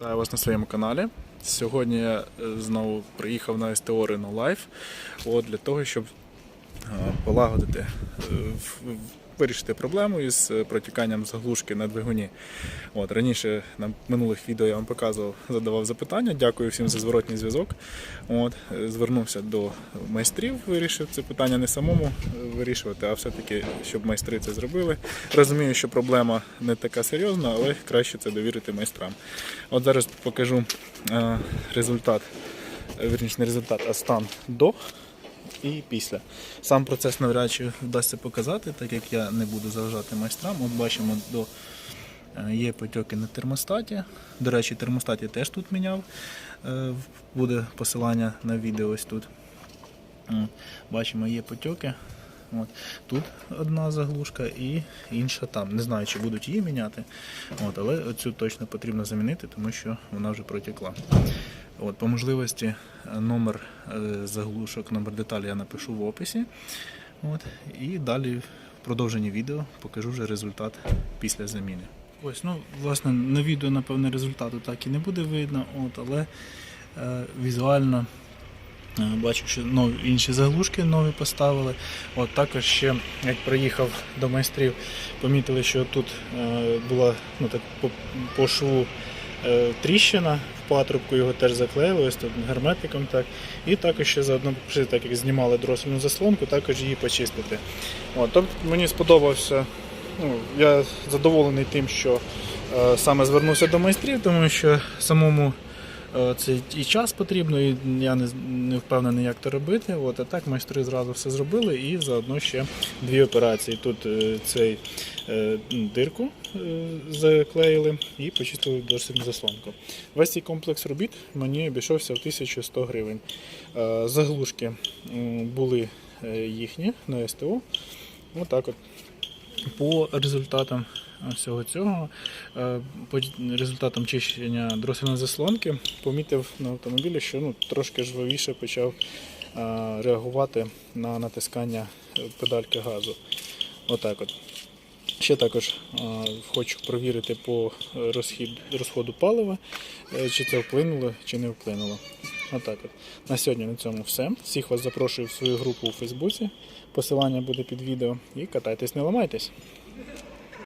Вітаю вас на своєму каналі. Сьогодні я е, знову приїхав на СТО Renault Life для того, щоб е, полагодити, е, вирішити проблему із е, протіканням заглушки на двигуні. От, раніше на минулих відео я вам показував, задавав запитання. Дякую всім за зворотній зв'язок. От, е, звернувся до майстрів, вирішив це питання не самому е, вирішувати, а все-таки, щоб майстри це зробили. Розумію, що проблема не така серйозна, але краще це довірити майстрам. От зараз покажу результат, е, вірніше не результат, а стан до і після. Сам процес навряд чи вдасться показати, так як я не буду заважати майстрам. От бачимо, до, е, є потьоки на термостаті. До речі, термостат я теж тут міняв. Е, Буде посилання на відео ось тут. Бачимо, є потьоки. От. Тут одна заглушка і інша там. Не знаю, чи будуть її міняти. От, але оцю точно потрібно замінити, тому що вона вже протекла. От, по можливості е, номер е, заглушок, номер деталі я напишу в описі. От, і далі в продовженні відео покажу вже результат після заміни. Ось, ну, власне, на відео, напевне, результату так і не буде видно, от, але е, візуально Е, Бачу, що нові, інші заглушки нові поставили. От також ще, як приїхав до майстрів, помітили, що тут е, була ну, так, по, по шву тріщина в патрубку, його теж заклеїли, ось тут герметиком. Так. І також ще заодно, так як знімали дросельну заслонку, також її почистити. От, тобто мені сподобався. Ну, я задоволений тим, що е, саме звернувся до майстрів, тому що самому Е, Це і час потрібно, і я не, не впевнений, як це робити. От, а так майстри зразу все зробили і заодно ще дві операції. Тут е, цей е, дирку е, заклеїли і почистили досить заслонку. Весь цей комплекс робіт мені обійшовся в 1100 гривень. Е, Заглушки були е, їхні на СТО. Отак от. По результатам всього цього, е, по результатам чищення дросельної заслонки, помітив на автомобілі, що ну, трошки жвавіше почав е, реагувати на натискання е, педальки газу. Отак от. Ще також е, хочу провірити по розхід, розходу палива, е, чи це вплинуло, чи не вплинуло. Отак от. На сьогодні на цьому все. Всіх вас запрошую в свою групу у Фейсбуці. Посилання буде під відео. І катайтесь, не ламайтесь.